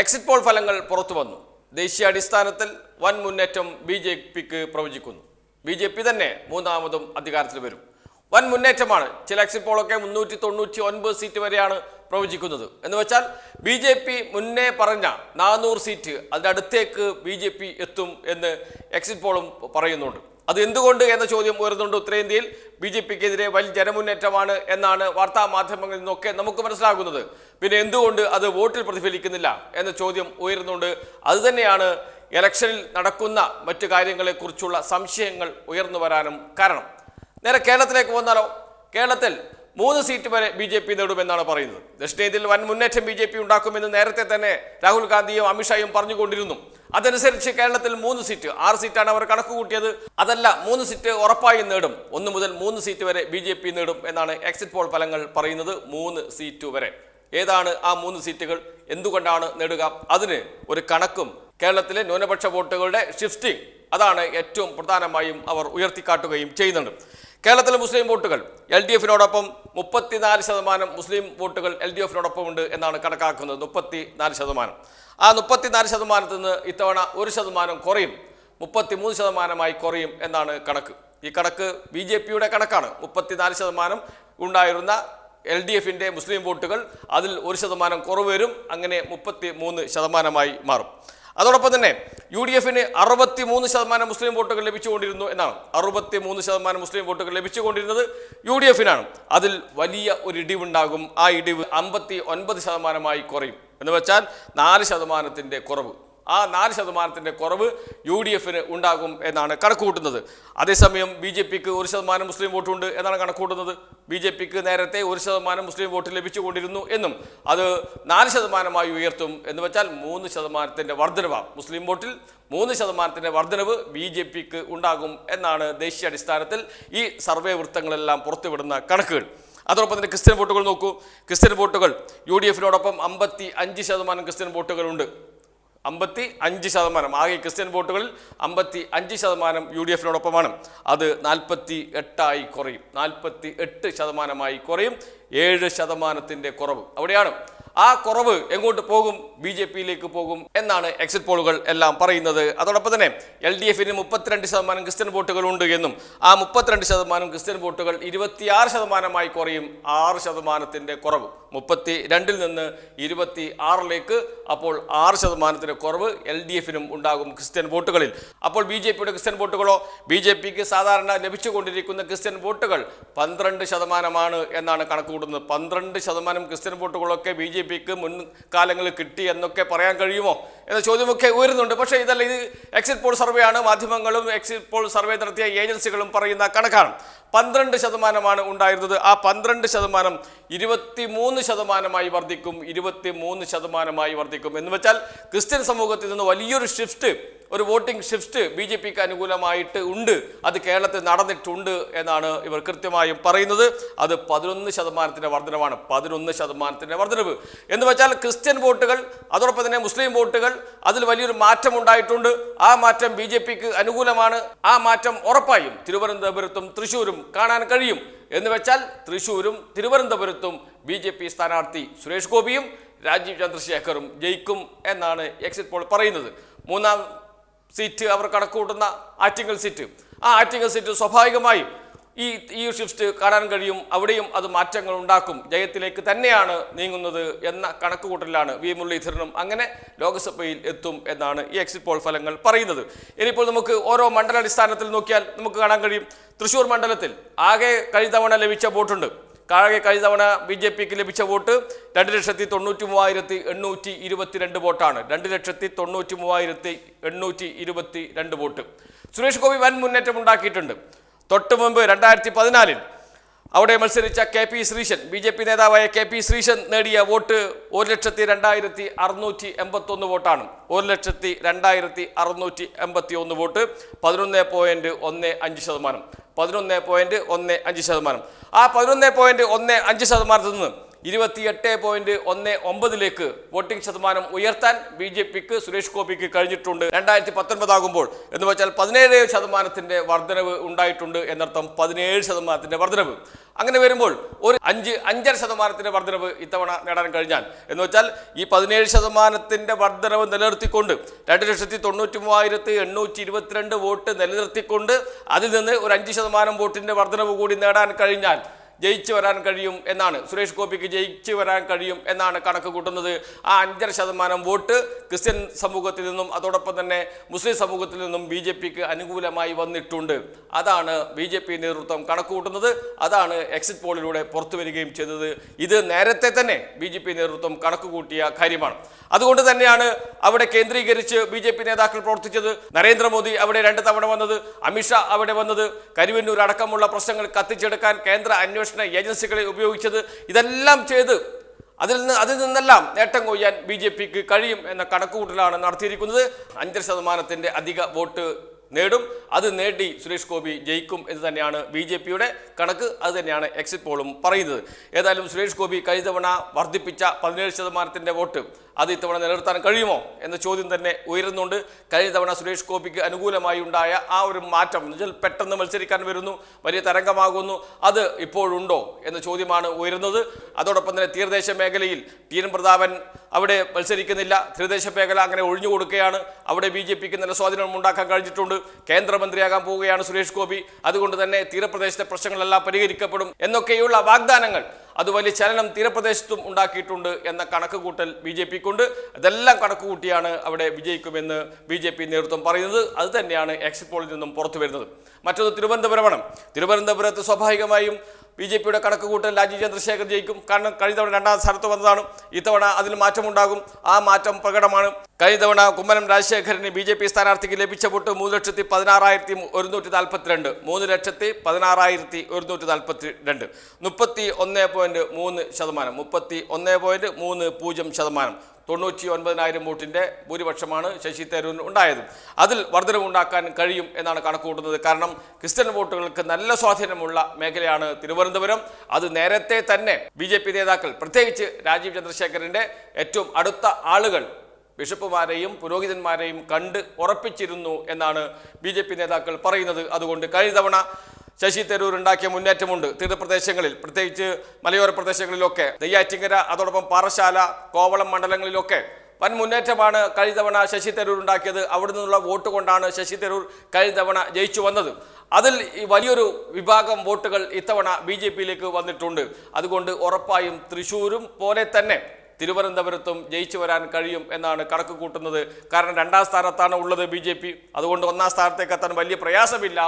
Exit poll ഫലങ്ങൾ പുറത്തു വന്നു. ദേശീയ അടിസ്ഥാനത്തിൽ വൻ മുന്നേറ്റം ബി ജെ പിക്ക് പ്രവചിക്കുന്നു. ബി ജെ പി തന്നെ മൂന്നാമതും അധികാരത്തിൽ വരും. വൻ മുന്നേറ്റമാണ്. ചില എക്സിറ്റ് പോളൊക്കെ മുന്നൂറ്റി തൊണ്ണൂറ്റി ഒൻപത് സീറ്റ് വരെയാണ് പ്രവചിക്കുന്നത്. എന്ന് വെച്ചാൽ ബി ജെ പി മുന്നേ പറഞ്ഞ നാനൂറ് സീറ്റ് അതിന്റെ അടുത്തേക്ക് ബി ജെ പി എത്തും എന്ന് എക്സിറ്റ് പോളും പറയുന്നുണ്ട്. അത് എന്തുകൊണ്ട് എന്ന ചോദ്യം ഉയർന്നുണ്ട് ഉത്തരേന്ത്യയിൽ. ബി ജെ പിക്കെതിരെ വലിയ ജനമുന്നേറ്റമാണ് എന്നാണ് വാർത്താ മാധ്യമങ്ങളിൽ നിന്നൊക്കെ നമുക്ക് മനസ്സിലാകുന്നത്. പിന്നെ എന്തുകൊണ്ട് അത് വോട്ടിൽ പ്രതിഫലിക്കുന്നില്ല എന്ന ചോദ്യം ഉയരുന്നുണ്ട്. അതുതന്നെയാണ് ഇലക്ഷനിൽ നടക്കുന്ന മറ്റു കാര്യങ്ങളെക്കുറിച്ചുള്ള സംശയങ്ങൾ ഉയർന്നു വരാനും കാരണം. നേരെ കേരളത്തിലേക്ക് വന്നാലോ? കേരളത്തിൽ മൂന്ന് സീറ്റ് വരെ ബി ജെ പി നേടുമെന്നാണ് പറയുന്നത്. ദക്ഷിണേന്ത്യയിൽ വൻ മുന്നേറ്റം ബി ജെ പി ഉണ്ടാക്കുമെന്ന് നേരത്തെ തന്നെ രാഹുൽ ഗാന്ധിയും അമിത്ഷായും പറഞ്ഞുകൊണ്ടിരുന്നു. അതനുസരിച്ച് കേരളത്തിൽ മൂന്ന് സീറ്റ് ആറ് സീറ്റാണ് അവർ കണക്ക് കൂട്ടിയത് അതല്ല മൂന്ന് സീറ്റ് ഉറപ്പായും നേടും. ഒന്ന് മുതൽ മൂന്ന് സീറ്റ് വരെ ബി നേടും എന്നാണ് എക്സിറ്റ് പോൾ ഫലങ്ങൾ പറയുന്നത്. മൂന്ന് സീറ്റ് വരെ. ഏതാണ് ആ മൂന്ന് സീറ്റുകൾ? എന്തുകൊണ്ടാണ് നേടുക? അതിന് ഒരു കണക്കും കേരളത്തിലെ ന്യൂനപക്ഷ വോട്ടുകളുടെ ഷിഫ്റ്റിംഗ് അതാണ് ഏറ്റവും പ്രധാനമായും അവർ ഉയർത്തിക്കാട്ടുകയും ചെയ്യുന്നുണ്ട്. കേരളത്തിലെ മുസ്ലിം വോട്ടുകൾ എൽ ഡി എഫിനോടൊപ്പം മുപ്പത്തിനാല് ശതമാനം മുസ്ലിം വോട്ടുകൾ എൽ ഡി എഫിനോടൊപ്പം ഉണ്ട് എന്നാണ് കണക്കാക്കുന്നത് മുപ്പത്തി നാല് ശതമാനം. ആ മുപ്പത്തിനാല് ശതമാനത്തിൽ നിന്ന് ഇത്തവണ ഒരു ശതമാനം കുറയും. മുപ്പത്തിമൂന്ന് ശതമാനമായി കുറയും എന്നാണ് കണക്ക്. ഈ കണക്ക് ബി ജെ പിയുടെ കണക്കാണ്. മുപ്പത്തിനാല് ശതമാനം ഉണ്ടായിരുന്ന എൽ ഡി എഫിന്റെ മുസ്ലിം വോട്ടുകൾ അതിൽ ഒരു ശതമാനം കുറവ് വരും അങ്ങനെ മുപ്പത്തി മൂന്ന് ശതമാനമായി മാറും. അതോടൊപ്പം തന്നെ യു ഡി എഫിന് അറുപത്തി മൂന്ന് ശതമാനം മുസ്ലിം വോട്ടുകൾ ലഭിച്ചുകൊണ്ടിരുന്നു എന്നാണ്. അറുപത്തി മൂന്ന് ശതമാനം മുസ്ലിം വോട്ടുകൾ ലഭിച്ചുകൊണ്ടിരുന്നത് യു ഡി എഫിനാണ്. അതിൽ വലിയ ഒരു ഇടിവുണ്ടാകും. ആ ഇടിവ് അമ്പത്തി ഒൻപത് ശതമാനമായി കുറയും. എന്ന് വെച്ചാൽ നാല് ശതമാനത്തിന്റെ കുറവ്. ആ നാല് ശതമാനത്തിന്റെ കുറവ് യു ഡി എഫിന് ഉണ്ടാകും എന്നാണ് കണക്കുകൂട്ടുന്നത്. അതേസമയം ബി ജെ പിക്ക് ഒരു ശതമാനം മുസ്ലിം വോട്ടുണ്ട് എന്നാണ് കണക്കുകൂട്ടുന്നത്. ബി ജെ പിക്ക് നേരത്തെ ഒരു ശതമാനം മുസ്ലിം വോട്ട് ലഭിച്ചുകൊണ്ടിരുന്നു എന്നും അത് നാല് ശതമാനമായി ഉയർത്തും എന്ന് വെച്ചാൽ മൂന്ന് ശതമാനത്തിന്റെ വർധനവാണ് മുസ്ലിം വോട്ടിൽ മൂന്ന് ശതമാനത്തിന്റെ വർധനവ് ബി ജെ പിക്ക് ഉണ്ടാകും എന്നാണ് ദേശീയ അടിസ്ഥാനത്തിൽ ഈ സർവേ വൃത്തങ്ങളെല്ലാം പുറത്തുവിടുന്ന കണക്കുകൾ. അതോടൊപ്പം തന്നെ ക്രിസ്ത്യൻ വോട്ടുകൾ നോക്കൂ. ക്രിസ്ത്യൻ വോട്ടുകൾ യു ഡി എഫിനോടൊപ്പം അമ്പത്തി അഞ്ച് ശതമാനം ക്രിസ്ത്യൻ വോട്ടുകളുണ്ട്. അമ്പത്തി അഞ്ച് ശതമാനം. ആകെ ക്രിസ്ത്യൻ വോട്ടുകളിൽ അമ്പത്തി അഞ്ച് ശതമാനം യു ഡി എഫിനോടൊപ്പമാണ്. അത് നാൽപ്പത്തി എട്ടായി കുറയും. നാൽപ്പത്തി എട്ട് ശതമാനമായി കുറയും. ഏഴ് ശതമാനത്തിന്റെ കുറവ്. അവിടെയാണ് ആ കുറവ് എങ്ങോട്ട് പോകും? ബി ജെ പിയിലേക്ക് പോകും എന്നാണ് എക്സിറ്റ് പോളുകൾ എല്ലാം പറയുന്നത്. അതോടൊപ്പം തന്നെ എൽ ഡി എഫിന് മുപ്പത്തിരണ്ട് ശതമാനം ക്രിസ്ത്യൻ വോട്ടുകൾ ഉണ്ട് എന്നും ആ മുപ്പത്തിരണ്ട് ശതമാനം ക്രിസ്ത്യൻ വോട്ടുകൾ ഇരുപത്തിയാറ് ശതമാനമായി കുറയും. ആറ് ശതമാനത്തിന്റെ കുറവ്. മുപ്പത്തി രണ്ടിൽ നിന്ന് ഇരുപത്തി ആറിലേക്ക് അപ്പോൾ ആറ് ശതമാനത്തിന്റെ കുറവ് എൽ ഡി എഫിനും ഉണ്ടാകും ക്രിസ്ത്യൻ വോട്ടുകളിൽ. അപ്പോൾ ബി ജെ പിയുടെ ക്രിസ്ത്യൻ വോട്ടുകളോ ബി ജെ പിക്ക് സാധാരണ ലഭിച്ചുകൊണ്ടിരിക്കുന്ന ക്രിസ്ത്യൻ വോട്ടുകൾ പന്ത്രണ്ട് ശതമാനമാണ് എന്നാണ് കണക്ക് കൂട്ടുന്നത് പന്ത്രണ്ട് ശതമാനം ക്രിസ്ത്യൻ വോട്ടുകളൊക്കെ ബി ജെ പിക്ക് മുൻ മുൻകാലങ്ങളിൽ കിട്ടി എന്നൊക്കെ പറയാൻ കഴിയുമോ എന്ന ചോദ്യമൊക്കെ ഉയരുന്നുണ്ട്. പക്ഷേ ഇതല്ല ഇത് എക്സിറ്റ് പോൾ സർവേ ആണ്. മാധ്യമങ്ങളും എക്സിറ്റ് പോൾ സർവേ നടത്തിയ ഏജൻസികളും പറയുന്ന കണക്കാണ്. പന്ത്രണ്ട് ശതമാനമാണ് ഉണ്ടായിരുന്നത്. ആ പന്ത്രണ്ട് ശതമാനം ഇരുപത്തി മൂന്ന് ശതമാനമായി വർദ്ധിക്കും. ഇരുപത്തി മൂന്ന് ശതമാനമായി വർദ്ധിക്കും. എന്ന് വെച്ചാൽ ക്രിസ്ത്യൻ സമൂഹത്തിൽ നിന്ന് വലിയൊരു ഷിഫ്റ്റ് ഒരു വോട്ടിംഗ് ഷിഫ്റ്റ് ബി ജെ പിക്ക് അനുകൂലമായിട്ട് ഉണ്ട്. അത് കേരളത്തിൽ നടന്നിട്ടുണ്ട് എന്നാണ് ഇവർ കൃത്യമായും പറയുന്നത്. അത് പതിനൊന്ന് ശതമാനത്തിന്റെ വർധനവാണ്. പതിനൊന്ന് ശതമാനത്തിന്റെ വർധനവ്. എന്ന് വെച്ചാൽ ക്രിസ്ത്യൻ വോട്ടുകൾ അതോടൊപ്പം തന്നെ മുസ്ലിം വോട്ടുകൾ അതിൽ വലിയൊരു മാറ്റം ഉണ്ടായിട്ടുണ്ട്. ആ മാറ്റം ബി ജെ പിക്ക് അനുകൂലമാണ്. ആ മാറ്റം ഉറപ്പായും തിരുവനന്തപുരത്തും തൃശ്ശൂരും കാണാൻ കഴിയും. എന്ന് വെച്ചാൽ തൃശ്ശൂരും തിരുവനന്തപുരത്തും ബി ജെ പി സ്ഥാനാർത്ഥി സുരേഷ് ഗോപിയും രാജീവ് ചന്ദ്രശേഖറും ജയിക്കും എന്നാണ് എക്സിറ്റ് പോൾ പറയുന്നത്. മൂന്നാം സീറ്റ് അവർ കണക്കുകൂട്ടുന്ന ആറ്റിങ്ങൽ സീറ്റ്. ആ ആറ്റിങ്ങൽ സീറ്റ് സ്വാഭാവികമായും ഈ ഈ ഷിഫ്റ്റ് കാണാൻ കഴിയും. അവിടെയും അത് മാറ്റങ്ങൾ ഉണ്ടാക്കും. ജയത്തിലേക്ക് തന്നെയാണ് നീങ്ങുന്നത് എന്ന കണക്കുകൂട്ടലാണ് വി മുരളീധരനും അങ്ങനെ ലോക്സഭയിൽ എത്തും എന്നാണ് ഈ എക്സിറ്റ് പോൾ ഫലങ്ങൾ പറയുന്നത്. ഇനിയിപ്പോൾ നമുക്ക് ഓരോ മണ്ഡലാടിസ്ഥാനത്തിൽ നോക്കിയാൽ നമുക്ക് കാണാൻ കഴിയും. തൃശ്ശൂർ മണ്ഡലത്തിൽ ആകെ കഴിഞ്ഞ തവണ ലഭിച്ച വോട്ടുണ്ട്. ആകെ കഴിഞ്ഞ തവണ ബി ജെ പിക്ക് ലഭിച്ച വോട്ട് രണ്ട് ലക്ഷത്തി തൊണ്ണൂറ്റി മൂവായിരത്തി എണ്ണൂറ്റി ഇരുപത്തിരണ്ട് വോട്ടാണ്. രണ്ട് ലക്ഷത്തി തൊണ്ണൂറ്റി മൂവായിരത്തി എണ്ണൂറ്റി ഇരുപത്തി രണ്ട് വോട്ട്. സുരേഷ് ഗോപി വൻ മുന്നേറ്റം ഉണ്ടാക്കിയിട്ടുണ്ട്. തൊട്ട് മുമ്പ് രണ്ടായിരത്തി പതിനാലിൽ അവിടെ മത്സരിച്ച K P Sreesan B J P നേതാവായ കെ പി ശ്രീശൻ നേടിയ വോട്ട് ഒരു ലക്ഷത്തി രണ്ടായിരത്തി അറുന്നൂറ്റി എൺപത്തൊന്ന് വോട്ടാണ്. ഒരു ലക്ഷത്തി രണ്ടായിരത്തി അറുന്നൂറ്റി എൺപത്തി ഒന്ന് വോട്ട് പതിനൊന്ന് പോയിന്റ് ഒന്ന് അഞ്ച് ശതമാനം. പതിനൊന്ന് പോയിന്റ് ഒന്ന് അഞ്ച് ശതമാനം. ആ പതിനൊന്ന് പോയിന്റ് ഒന്ന് അഞ്ച് ശതമാനത്തിൽ നിന്ന് ഇരുപത്തിയെട്ട് പോയിന്റ് ഒന്ന് ഒമ്പതിലേക്ക് വോട്ടിംഗ് ശതമാനം ഉയർത്താൻ ബി ജെ പിക്ക് സുരേഷ് ഗോപിക്ക് കഴിഞ്ഞിട്ടുണ്ട്. രണ്ടായിരത്തി പത്തൊൻപതാകുമ്പോൾ എന്ന് വെച്ചാൽ പതിനേഴ് ശതമാനത്തിന്റെ വർധനവ് ഉണ്ടായിട്ടുണ്ട് എന്നർത്ഥം പതിനേഴ് ശതമാനത്തിന്റെ വർധനവ്. അങ്ങനെ വരുമ്പോൾ ഒരു അഞ്ച് അഞ്ചര ശതമാനത്തിന്റെ വർധനവ് ഇത്തവണ നേടാൻ കഴിഞ്ഞാൽ. എന്ന് വെച്ചാൽ ഈ പതിനേഴ് ശതമാനത്തിന്റെ വർധനവ് നിലനിർത്തിക്കൊണ്ട് രണ്ട് ലക്ഷത്തി തൊണ്ണൂറ്റി മൂവായിരത്തി എണ്ണൂറ്റി ഇരുപത്തിരണ്ട് വോട്ട് നിലനിർത്തിക്കൊണ്ട് അതിൽ നിന്ന് ഒരു അഞ്ച് ശതമാനം വോട്ടിന്റെ വർധനവ് കൂടി നേടാൻ കഴിഞ്ഞാൽ ജയിച്ചു വരാൻ കഴിയും എന്നാണ്. സുരേഷ് ഗോപിക്ക് ജയിച്ചു വരാൻ കഴിയും എന്നാണ് കണക്ക് കൂട്ടുന്നത്. ആ അഞ്ചര ശതമാനം വോട്ട് ക്രിസ്ത്യൻ സമൂഹത്തിൽ നിന്നും അതോടൊപ്പം തന്നെ മുസ്ലിം സമൂഹത്തിൽ നിന്നും ബി ജെ പിക്ക് അനുകൂലമായി വന്നിട്ടുണ്ട്. അതാണ് ബി ജെ പി നേതൃത്വം കണക്ക് കൂട്ടുന്നത്. അതാണ് എക്സിറ്റ് പോളിലൂടെ പുറത്തു വരികയും ചെയ്തത്. ഇത് നേരത്തെ തന്നെ ബി ജെ പി നേതൃത്വം കണക്ക് കൂട്ടിയ കാര്യമാണ്. അതുകൊണ്ട് തന്നെയാണ് അവിടെ കേന്ദ്രീകരിച്ച് ബി ജെ പി നേതാക്കൾ പ്രവർത്തിച്ചത്. നരേന്ദ്രമോദി അവിടെ രണ്ട് തവണ വന്നത്. അമിത്ഷാ അവിടെ വന്നത്. കരുവന്നൂർ അടക്കമുള്ള പ്രശ്നങ്ങൾ കത്തിച്ചെടുക്കാൻ കേന്ദ്ര അന്വേഷണ ഏജൻസികളെ ഉപയോഗിച്ചത് ഇതെല്ലാം ചെയ്ത് അതിൽ നിന്ന് അതിൽ നിന്നെല്ലാം നേട്ടം കൊയ്യാൻ ബി ജെ പിക്ക് കഴിയും എന്ന കണക്കുകൂട്ടലാണ് നടത്തിയിരിക്കുന്നത്. അഞ്ചര ശതമാനത്തിന്റെ അധിക വോട്ട് നേടും. അത് നേടി സുരേഷ് ഗോപി ജയിക്കും എന്ന് തന്നെയാണ് ബി ജെ പിയുടെ കണക്ക്. അത് തന്നെയാണ് എക്സിറ്റ് പോളും പറയുന്നത്. ഏതായാലും സുരേഷ് ഗോപി കഴിഞ്ഞ തവണ വർദ്ധിപ്പിച്ച പതിനേഴ് ശതമാനത്തിന്റെ വോട്ട് അത് ഇത്തവണ നിലനിർത്താൻ കഴിയുമോ എന്ന ചോദ്യം തന്നെ ഉയരുന്നുണ്ട്. കഴിഞ്ഞ തവണ സുരേഷ് ഗോപിക്ക് അനുകൂലമായി ഉണ്ടായ ആ ഒരു മാറ്റം എന്ന് വെച്ചാൽ പെട്ടെന്ന് മത്സരിക്കാൻ വരുന്നു വലിയ തരംഗമാകുന്നു. അത് ഇപ്പോഴുണ്ടോ എന്ന ചോദ്യമാണ് ഉയരുന്നത്. അതോടൊപ്പം തന്നെ തീരദേശ മേഖലയിൽ ടി എൻ പ്രതാപൻ അവിടെ മത്സരിക്കുന്നില്ല. തീരദേശ മേഖല അങ്ങനെ ഒഴിഞ്ഞു കൊടുക്കുകയാണ്. അവിടെ ബി ജെ പിക്ക് നല്ല സ്വാധീനം ഉണ്ടാക്കാൻ കഴിഞ്ഞിട്ടുണ്ട്. കേന്ദ്രമന്ത്രിയാകാൻ പോവുകയാണ് സുരേഷ് ഗോപി. അതുകൊണ്ട് തന്നെ തീരപ്രദേശത്തെ പ്രശ്നങ്ങളെല്ലാം പരിഹരിക്കപ്പെടും എന്നൊക്കെയുള്ള വാഗ്ദാനങ്ങൾ അത് വലിയ ചലനം തീരപ്രദേശത്തും ഉണ്ടാക്കിയിട്ടുണ്ട് എന്ന കണക്ക് കൂട്ടൽ ബി ജെ പിക്കുണ്ട്. ഇതെല്ലാം കണക്ക് കൂട്ടിയാണ് അവിടെ വിജയിക്കുമെന്ന് ബി ജെ പി നേതൃത്വം പറയുന്നത്. അത് തന്നെയാണ് എക്സിറ്റ് പോളിൽ നിന്നും പുറത്തു വരുന്നത് മറ്റൊന്ന് തിരുവനന്തപുരമാണ്. തിരുവനന്തപുരത്ത് സ്വാഭാവികമായും ബി ജെ പിയുടെ കണക്ക് കൂട്ടൽ രാജീവ് ചന്ദ്രശേഖർ ജയിക്കും. കാരണം കഴിഞ്ഞ തവണ രണ്ടാം സ്ഥാനത്ത് വന്നതാണ്. ഇത്തവണ അതിൽ മാറ്റമുണ്ടാകും. ആ മാറ്റം പ്രകടമാണ്. കഴിഞ്ഞ തവണ കുമ്മനം രാജശേഖരന് ബി ജെ പി സ്ഥാനാർത്ഥിക്ക് ലഭിച്ച വോട്ട് മൂന്ന് ലക്ഷത്തി പതിനാറായിരത്തി ഒരുന്നൂറ്റി നാൽപ്പത്തിരണ്ട്. മൂന്ന് ലക്ഷത്തി പതിനാറായിരത്തി ഒരുന്നൂറ്റി നാൽപ്പത്തി രണ്ട് മുപ്പത്തി ഒന്ന് പോയിന്റ് മൂന്ന് ശതമാനം. മുപ്പത്തി ഒന്ന് പോയിന്റ് മൂന്ന് പൂജ്യം ശതമാനം. തൊണ്ണൂറ്റി ഒൻപതിനായിരം വോട്ടിന്റെ ഭൂരിപക്ഷമാണ് ശശി തരൂരിന് ഉണ്ടായത്. അതിൽ വർധനവുണ്ടാക്കാൻ കഴിയും എന്നാണ് കണക്കുകൂട്ടുന്നത്. കാരണം ക്രിസ്ത്യൻ വോട്ടുകൾക്ക് നല്ല സ്വാധീനമുള്ള മേഖലയാണ് തിരുവനന്തപുരം. അത് നേരത്തെ തന്നെ ബി നേതാക്കൾ പ്രത്യേകിച്ച് രാജീവ് ചന്ദ്രശേഖരന്റെ ഏറ്റവും അടുത്ത ആളുകൾ ബിഷപ്പുമാരെയും പുരോഹിതന്മാരെയും കണ്ട് ഉറപ്പിച്ചിരുന്നു എന്നാണ് ബി നേതാക്കൾ പറയുന്നത്. അതുകൊണ്ട് കഴിഞ്ഞ തവണ ശശി തരൂർ ഉണ്ടാക്കിയ മുന്നേറ്റമുണ്ട്. തീരപ്രദേശങ്ങളിൽ പ്രത്യേകിച്ച് മലയോര പ്രദേശങ്ങളിലൊക്കെ. നെയ്യാറ്റിങ്കര അതോടൊപ്പം പാറശാല കോവളം മണ്ഡലങ്ങളിലൊക്കെ. വൻ മുന്നേറ്റമാണ് കഴിഞ്ഞ തവണ ശശി തരൂർ ഉണ്ടാക്കിയത്. അവിടെ നിന്നുള്ള വോട്ട് കൊണ്ടാണ് ശശി തരൂർ കഴിഞ്ഞ തവണ ജയിച്ചു വന്നത്. അതിൽ ഈ വലിയൊരു വിഭാഗം വോട്ടുകൾ ഇത്തവണ ബി വന്നിട്ടുണ്ട്. അതുകൊണ്ട് ഉറപ്പായും തൃശ്ശൂരും പോലെ തന്നെ തിരുവനന്തപുരത്തും ജയിച്ചു വരാൻ കഴിയും എന്നാണ് കണക്ക് കൂട്ടുന്നത്. കാരണം രണ്ടാം സ്ഥാനത്താണ് ഉള്ളത് ബി ജെ പി. അതുകൊണ്ട് ഒന്നാം സ്ഥാനത്തേക്ക് എത്താൻ വലിയ പ്രയാസമില്ല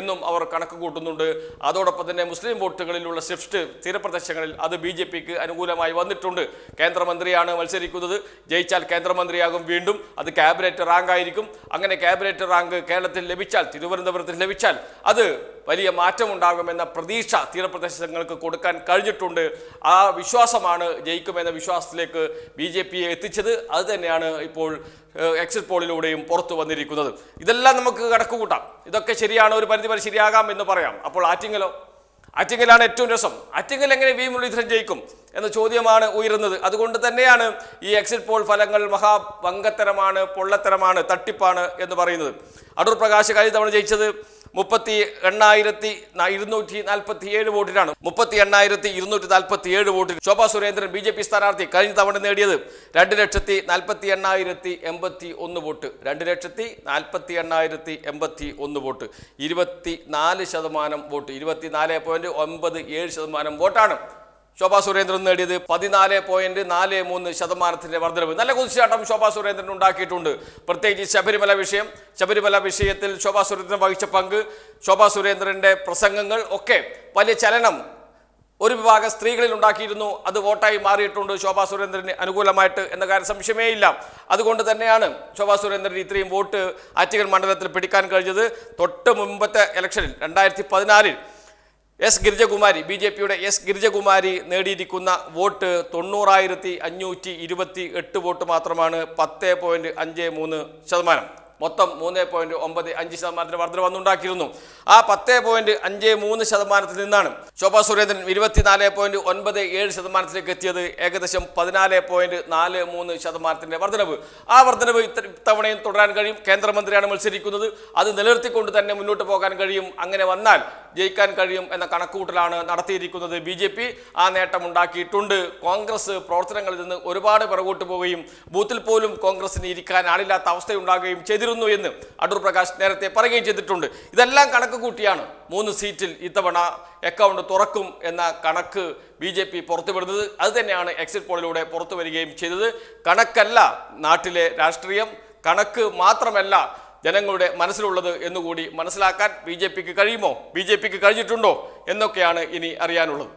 എന്നും അവർ കണക്ക് കൂട്ടുന്നുണ്ട്. അതോടൊപ്പം തന്നെ മുസ്ലിം വോട്ടുകളിലുള്ള ഷിഫ്റ്റ് തീരപ്രദേശങ്ങളിൽ അത് ബി ജെ പിക്ക് അനുകൂലമായി വന്നിട്ടുണ്ട്. കേന്ദ്രമന്ത്രിയാണ് മത്സരിക്കുന്നത്. ജയിച്ചാൽ കേന്ദ്രമന്ത്രിയാകും വീണ്ടും. അത് ക്യാബിനറ്റ് റാങ്ക് ആയിരിക്കും. അങ്ങനെ ക്യാബിനറ്റ് റാങ്ക് കേരളത്തിൽ ലഭിച്ചാൽ തിരുവനന്തപുരത്തിൽ ലഭിച്ചാൽ അത് വലിയ മാറ്റമുണ്ടാകുമെന്ന പ്രതീക്ഷ തീരപ്രദേശങ്ങൾക്ക് കൊടുക്കാൻ കഴിഞ്ഞിട്ടുണ്ട്. ആ വിശ്വാസമാണ് ജയിക്കുമെന്ന വിശ്വാസത്തിലേക്ക് ബി ജെ പിയെ എത്തിച്ചത് അത് തന്നെയാണ് ഇപ്പോൾ എക്സിറ്റ് പോളിലൂടെയും പുറത്തു വന്നിരിക്കുന്നത്. ഇതെല്ലാം നമുക്ക് കണക്കുകൂട്ടാം. ഇതൊക്കെ ശരിയാണ് ഒരു പരിധിവരെ ശരിയാകാം എന്ന് പറയാം. അപ്പോൾ ആറ്റിങ്ങലോ? ആറ്റിങ്ങലാണ് ഏറ്റവും രസം. ആറ്റിങ്ങൽ എങ്ങനെ വി മുരളീധരൻ ജയിക്കും എന്ന ചോദ്യമാണ് ഉയരുന്നത്. അതുകൊണ്ട് തന്നെയാണ് ഈ എക്സിറ്റ് പോൾ ഫലങ്ങൾ മഹാഭംഗത്തരമാണ് പൊള്ളത്തരമാണ് തട്ടിപ്പാണ് എന്ന് പറയുന്നത്. അടൂർ പ്രകാശ് കഴിഞ്ഞ തവണ ജയിച്ചത് മുപ്പത്തി എണ്ണായിരത്തി ഇരുന്നൂറ്റി നാൽപ്പത്തി ഏഴ് വോട്ടിനാണ്. മുപ്പത്തി എണ്ണായിരത്തി ഇരുന്നൂറ്റി നാൽപ്പത്തി ഏഴ് വോട്ടിന് Shobha Surendran B J P സ്ഥാനാർത്ഥി കഴിഞ്ഞ തവണ നേടിയത് രണ്ട് ലക്ഷത്തി നാൽപ്പത്തി എണ്ണായിരത്തി എൺപത്തി ഒന്ന് വോട്ട്. രണ്ട് ലക്ഷത്തി നാൽപ്പത്തി എണ്ണായിരത്തി എൺപത്തി ഒന്ന് വോട്ട്. ഇരുപത്തി നാല് ശതമാനം വോട്ട്. ഇരുപത്തി നാല് പോയിന്റ് ഒമ്പത് ഏഴ് ശതമാനം വോട്ടാണ് ശോഭാ സുരേന്ദ്രൻ നേടിയത് പതിനാല് പോയിന്റ് നാല് മൂന്ന് ശതമാനത്തിന്റെ വർദ്ധനവ് നല്ല കുതിച്ചാട്ടം ശോഭാ സുരേന്ദ്രൻ ഉണ്ടാക്കിയിട്ടുണ്ട്. പ്രത്യേകിച്ച് ശബരിമല വിഷയം. ശബരിമല വിഷയത്തിൽ ശോഭാ സുരേന്ദ്രൻ വഹിച്ച പങ്ക് ശോഭാ സുരേന്ദ്രന്റെ പ്രസംഗങ്ങൾ ഒക്കെ വലിയ ചലനം. ഒരു വിഭാഗം സ്ത്രീകളിൽ ഉണ്ടാക്കിയിരുന്നു. അത് വോട്ടായി മാറിയിട്ടുണ്ട് ശോഭാ സുരേന്ദ്രന് അനുകൂലമായിട്ട് എന്ന കാര്യം സംശയമേ ഇല്ല. അതുകൊണ്ട് തന്നെയാണ് ശോഭാ സുരേന്ദ്രൻ ഇത്രയും വോട്ട് ആറ്റിങ്ങൽ മണ്ഡലത്തിൽ പിടിക്കാൻ കഴിഞ്ഞത്. തൊട്ട് മുമ്പത്തെ ഇലക്ഷനിൽ രണ്ടായിരത്തി പതിനാലിൽ എസ് ഗിരിജകുമാരി ബി ജെ പിയുടെ എസ് ഗിരിജകുമാരി നേടിയിരിക്കുന്ന വോട്ട് തൊണ്ണൂറായിരത്തി അഞ്ഞൂറ്റി ഇരുപത്തി എട്ട് വോട്ട് മാത്രമാണ് പത്ത് പോയിന്റ് അഞ്ച് മൂന്ന് ശതമാനം. മൊത്തം മൂന്ന് പോയിന്റ് ഒമ്പത് അഞ്ച് ശതമാനത്തിന് വർധന വന്നുണ്ടാക്കിയിരുന്നു. ആ പത്ത് പോയിന്റ് അഞ്ച് മൂന്ന് ശതമാനത്തിൽ നിന്നാണ് ശോഭാ സുരേന്ദ്രൻ ഇരുപത്തിനാല് പോയിന്റ് ഒൻപത് ഏഴ് ശതമാനത്തിലേക്ക് എത്തിയത്. ഏകദേശം പതിനാല് പോയിന്റ് നാല് മൂന്ന് ശതമാനത്തിന്റെ വർധനവ്. ആ വർധനവ് ഇത്ത- ഇത്തവണയും തുടരാൻ കഴിയും. കേന്ദ്രമന്ത്രിയാണ് മത്സരിക്കുന്നത്. അത് നിലനിർത്തിക്കൊണ്ട് തന്നെ മുന്നോട്ട് പോകാൻ കഴിയും. അങ്ങനെ വന്നാൽ ജയിക്കാൻ കഴിയും എന്ന കണക്കുകൂട്ടലാണ് നടത്തിയിരിക്കുന്നത്. ബി ജെ പി ആ നേട്ടം ഉണ്ടാക്കിയിട്ടുണ്ട്. കോൺഗ്രസ് പ്രവർത്തനങ്ങളിൽ നിന്ന് ഒരുപാട് പിറകോട്ട് പോവുകയും ബൂത്തിൽ പോലും കോൺഗ്രസിന് ഇരിക്കാൻ ആളില്ലാത്ത അവസ്ഥയുണ്ടാകുകയും ചെയ്തിരുന്നു എന്ന് അടൂർ പ്രകാശ് നേരത്തെ പറയുകയും ചെയ്തിട്ടുണ്ട്. ഇതെല്ലാം കണക്ക് കൂട്ടിയാണ് മൂന്ന് സീറ്റിൽ ഇത്തവണ അക്കൗണ്ട് തുറക്കും എന്ന കണക്ക് ബി ജെ പി പുറത്തുവിടുന്നത്. അത് തന്നെയാണ് എക്സിറ്റ് പോളിലൂടെ പുറത്തു വരികയും ചെയ്തത്. കണക്കല്ല നാട്ടിലെ രാഷ്ട്രീയം. കണക്ക് മാത്രമല്ല ജനങ്ങളുടെ മനസ്സിലുള്ളത് എന്നുകൂടി മനസ്സിലാക്കാൻ ബി ജെ പിക്ക് കഴിയുമോ? ബി ജെ പിക്ക് കഴിഞ്ഞിട്ടുണ്ടോ? എന്നൊക്കെയാണ് ഇനി അറിയാനുള്ളത്.